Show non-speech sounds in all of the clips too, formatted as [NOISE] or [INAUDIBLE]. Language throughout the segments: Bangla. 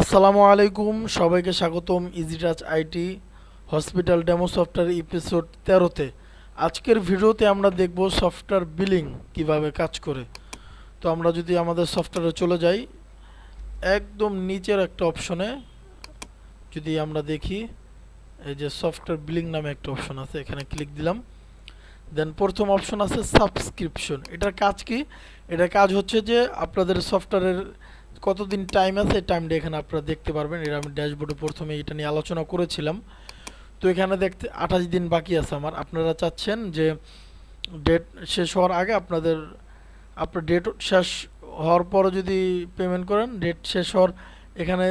আসসালামু আলাইকুম, সবাইকে স্বাগতম easy touch IT hospital demo software episode তেরোতে। আজকের ভিডিওতে আমরা দেখব সফটওয়্যার বিলিং কীভাবে কাজ করে। তো আমরা যদি আমাদের সফটওয়্যারে চলে যাই, একদম নিচের একটা অপশনে যদি আমরা দেখি, এই যে সফটওয়্যার বিলিং নামে একটা অপশন আছে, এখানে ক্লিক দিলাম। দেন প্রথম অপশন আছে সাবস্ক্রিপশন এটার কাজ কি? এটার কাজ হচ্ছে যে আপনাদের সফটওয়্যারের কতদিন টাইম আছে টাইমটা এখানে আপনারা দেখতে পারবেন। এটা আমি ড্যাশবোর্ডে প্রথমে এটা নিয়ে আলোচনা করেছিলাম। তো এখানে দেখতে, আঠাশ দিন বাকি আছে আমার। আপনারা চাচ্ছেন যে ডেট শেষ হওয়ার আগে আপনাদের, আপনার ডেট শেষ হওয়ার পরে যদি পেমেন্ট করেন ডেট শেষ হওয়ার, এখানে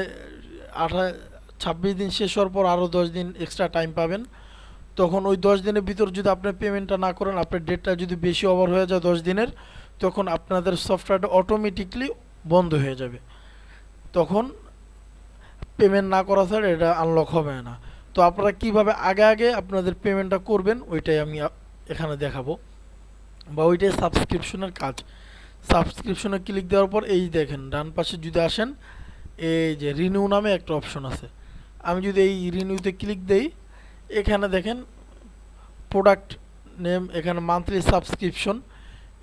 আঠা, ছাব্বিশ দিন শেষ হওয়ার পর আরও দশ দিন এক্সট্রা টাইম পাবেন। তখন ওই দশ দিনের ভিতর যদি আপনি পেমেন্টটা না করেন, আপনার ডেটটা যদি বেশি ওভার হয়ে যায় দশ দিনের, তখন আপনাদের সফটওয়্যারটা অটোমেটিকলি বন্ধ হয়ে যাবে। তখন পেমেন্ট না করা ছাড়া এটা আনলক হবে না। তো আপনারা কীভাবে আগে আগে আপনাদের পেমেন্টটা করবেন, ওইটাই আমি এখানে দেখাবো। বা ওইটাই সাবস্ক্রিপশনের কাজ। সাবস্ক্রিপশনে ক্লিক দেওয়ার পর এই দেখেন, ডান পাশে যদি আসেন, এই যে রিনিউ নামে একটা অপশন আছে। আমি যদি এই রিনিউতে ক্লিক দেই, এখানে দেখেন প্রোডাক্ট নেম এখানে মান্থলি সাবস্ক্রিপশন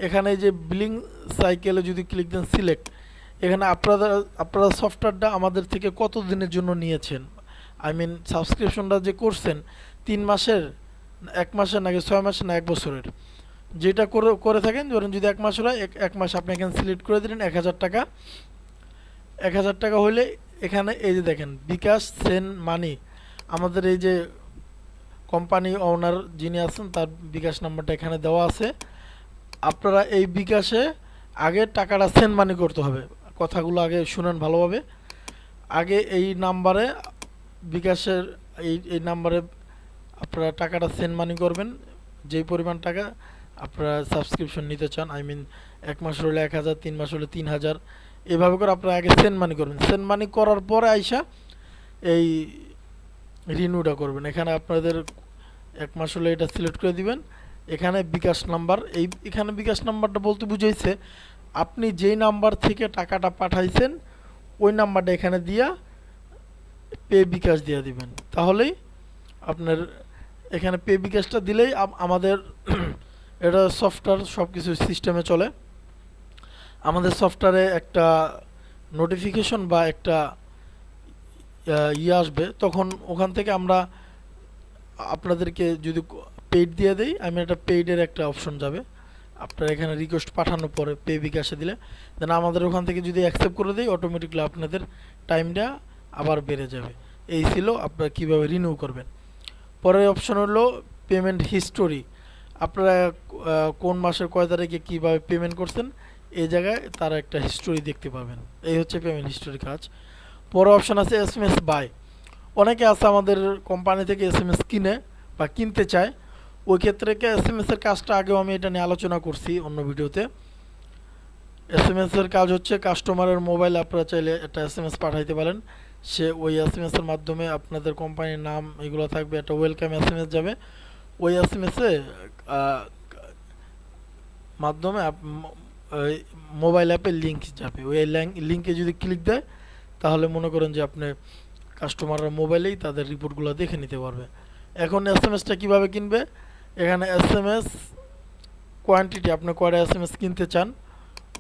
এখানে যে বিলিং সাইকেলে যদি ক্লিক দেন সিলেক্ট এখানে আপনারা আপনারা সফটওয়্যারটা আমাদের থেকে কত দিনের জন্য নিয়েছেন? আই মিন সাবস্ক্রিপশনটা যে করছেন, তিন মাসের, এক মাসের নাকি ছয় মাসের না এক বছরের? যেটা করে করে থাকেন, ধরেন যদি এক মাসের হয়, এক মাস আপনি এখানে সিলেক্ট করে দিলেন, এক হাজার টাকা। এক হাজার টাকা হলে এখানে এই যে দেখেন, বিকাশ সেন মানি আমাদের এই যে কোম্পানি ওনার যিনি আছেন, তার বিকাশ নাম্বারটা এখানে দেওয়া আছে। আপনারা এই বিকাশে আগে টাকাটা সেন্ড মানি করতে হবে। কথাগুলো আগে শুনেন ভালোভাবে। আগে এই নাম্বারে বিকাশের এই এই নাম্বারে আপনারা টাকাটা সেন্ড মানি করবেন। যেই পরিমাণ টাকা আপনারা সাবস্ক্রিপশন নিতে চান আই মিন এক মাস হলে এক হাজার, তিন মাস হলে তিন হাজার, এভাবে করে আপনারা আগে সেন্ড মানি করবেন। সেন্ড মানি করার পরে আইসা এই রিনিউটা করবেন। এখানে আপনাদের এক মাস হলে এটা সিলেক্ট করে দিবেন। এখানে বিকাশ নাম্বার, এই, এখানে বিকাশ নাম্বারটা বলতে বুঝাইছে আপনি যেই নাম্বার থেকে টাকাটা পাঠাইছেন, ওই নাম্বারটা এখানে দিয়া পে বিকাশ দিয়ে দিবেন। তাহলেই আপনার এখানে পে বিকাশটা দিলেই আম- আমাদের [CLEARS THROAT] এটা সফটওয়্যার সব কিছু সিস্টেমে চলে। আমাদের সফটওয়্যারে একটা নোটিফিকেশন বা একটা ইয়ে আসবে, তখন ওখান থেকে আমরা আপনাদেরকে যদি পেইড দিয়ে দেই, আমি একটা পেইডের একটা অপশন যাবে। আপনার এখানে রিকোয়েস্ট পাঠানোর পরে পে বিকাশে দিলে দেন আমাদের ওখান থেকে যদি অ্যাকসেপ্ট করে দেই অটোমেটিকলি আপনাদের টাইমটা আবার বেড়ে যাবে। এই ছিল আপনারা কীভাবে রিনিউ করবেন। পরের অপশন হলো পেমেন্ট হিস্টোরি আপনারা কোন মাসের কয় তারিখে কীভাবে পেমেন্ট করছেন, এই জায়গায় তারা একটা হিস্টোরি দেখতে পাবেন। এই হচ্ছে পেমেন্ট হিস্টোরি কাজ। পরে অপশন আছে এস এম এস বাই অনেকে আছে আমাদের কোম্পানি থেকে এস এম এস কিনে বা কিনতে চায় ওই ক্ষেত্রে এস এম এসের কাজটা আগেও আমি এটা নিয়ে আলোচনা করছি অন্য ভিডিওতে। এস এম এসের কাজ হচ্ছে কাস্টমারের মোবাইল আপনারা চাইলে একটা এস এম এস পাঠাইতে পারেন। সে ওই এস এম এসের মাধ্যমে আপনাদের কোম্পানির নাম এগুলো থাকবে, একটা ওয়েলকাম এস এম এস যাবে। ওই এস এম এসে মাধ্যমে মোবাইল অ্যাপের লিঙ্ক যাবে। ওই লিঙ্কে যদি ক্লিক দেয়, তাহলে মনে করেন যে আপনি কাস্টমাররা মোবাইলেই তাদের রিপোর্টগুলো দেখে নিতে পারবে। এখন এস এম এসটা কীভাবে কিনবে? এখানে এস এম এস কোয়ান্টিটি আপনি কয়টা এস এম এস কিনতে চান,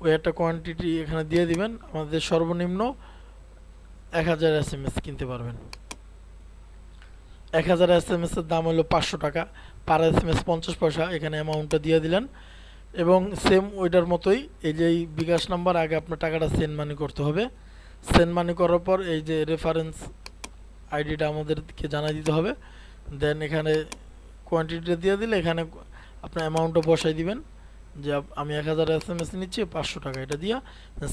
ওই একটা কোয়ান্টিটি এখানে দিয়ে দিবেন, আমাদের সর্বনিম্ন এক হাজার এস এম এস কিনতে পারবেন। এক হাজার এস এম এসের দাম হলো পাঁচশো টাকা, পার এস এম এস পঞ্চাশ পয়সা, এখানে অ্যামাউন্টটা দিয়ে দিলেন। এবং সেম ওইটার মতোই, এই যে বিকাশ নাম্বার আগে আপনার টাকাটা সেন্ড মানি করতে হবে। সেন্ড মানি করার পর এই যে রেফারেন্স আইডিটা আমাদেরকে জানাই দিতে হবে। দেন এখানে কোয়ান্টিটিটা দিয়ে দিলে এখানে আপনার অ্যামাউন্টটা বসাই দিবেন। যে আমি এক হাজার এস এম এস নিচ্ছি, পাঁচশো টাকা এটা দিয়া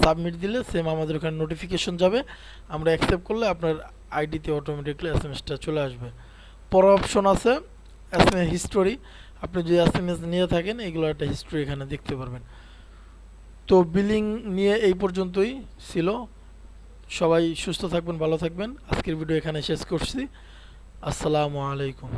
সাবমিট দিলে সেম আমাদের ওখানে নোটিফিকেশন যাবে। আমরা অ্যাকসেপ্ট করলে আপনার আইডিতে অটোমেটিকলি এস এম এসটা চলে আসবে। পরের অপশন আছে এস এম এস হিস্টোরি আপনি যদি এস এম এস নিয়ে থাকেন, এগুলো একটা হিস্ট্রি এখানে দেখতে পারবেন। তো বিলিং নিয়ে এই পর্যন্তই ছিল। সবাই সুস্থ থাকবেন, ভালো থাকবেন। আজকের ভিডিও এখানে শেষ করছি। আসসালামু আলাইকুম।